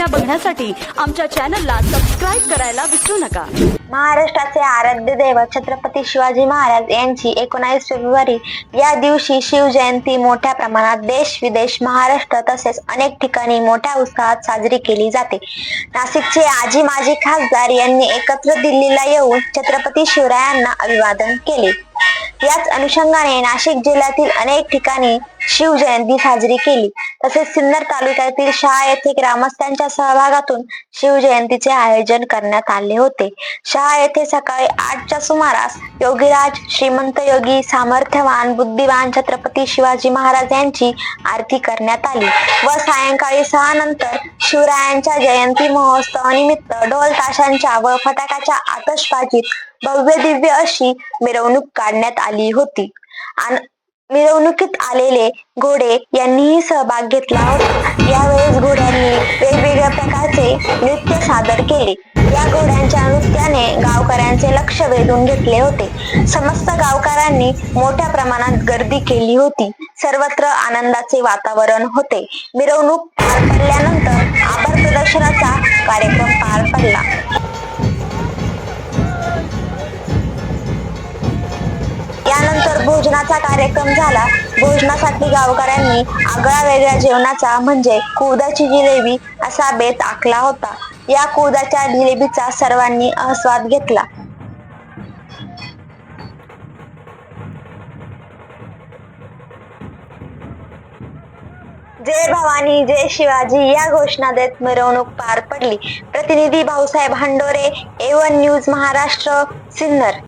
बातम्या बघण्यासाठी आमच्या चॅनलला सबस्क्राईब करायला विसरू नका. महाराष्ट्राचे आराध्य दैवत छत्रपती शिवाजी महाराज यांची एकोणावीस फेब्रुवारी या दिवशी शिवजयंती मोठ्या प्रमाणात देश विदेश महाराष्ट्र तसेच अनेक ठिकाणी मोठ्या उत्साहात साजरी केली जाते. नाशिकचे आजी माजी खासदार यांनी एकत्र दिल्लीला येऊन छत्रपती शिवरायांना अभिवादन केले. याच अनुषंगाने नाशिक जिल्ह्यातील अनेक ठिकाणी शिवजयंती साजरी केली. तसेच सिन्नर तालुक्यातील शहा येथे ग्रामस्थांच्या सहभागातून शिवजयंतीचे आयोजन करण्यात आले होते. शहा येथे सकाळी आठच्या सुमारास योगीराज श्रीमंत योगी सामर्थ्यवान बुद्धिवान छत्रपती शिवाजी महाराज यांची आरती करण्यात आली व सायंकाळी सहा नंतर शिवरायांच्या जयंती महोत्सवानिमित्त ढोल ताशांच्या व फटाक्याच्या आतषबाजीत भव्य दिव्य अशी मिरवणूक काढण्यात आली होती. मिरवणुकीत आलेले घोडे यांनीही सहभाग घेतला होता. यावेळेस घोड्यांनी वेगवेगळ्या प्रकारचे नृत्य सादर केले. या घोड्यांच्या नृत्याने गावकऱ्यांचे लक्ष वेधून घेतले होते. समस्त गावकऱ्यांनी मोठ्या प्रमाणात गर्दी केली होती. सर्वत्र आनंदाचे वातावरण होते. मिरवणूक पार पडल्यानंतर आभार प्रदर्शनाचा कार्यक्रम पार पडला. यानंतर भोजनाचा कार्यक्रम झाला. भोजनासाठी गावकऱ्यांनी आगळा वेगळ्या जेवणाचा म्हणजे कुदाची जिलेबी असा बेत आखला होता. या कुदाच्या जिलेबीचा सर्वांनी आस्वाद घेतला. जय भवानी जय शिवाजी या घोषणा देत मिरवणूक पार पडली. प्रतिनिधी Bhausaheb Handore A one news Maharashtra Sinnar.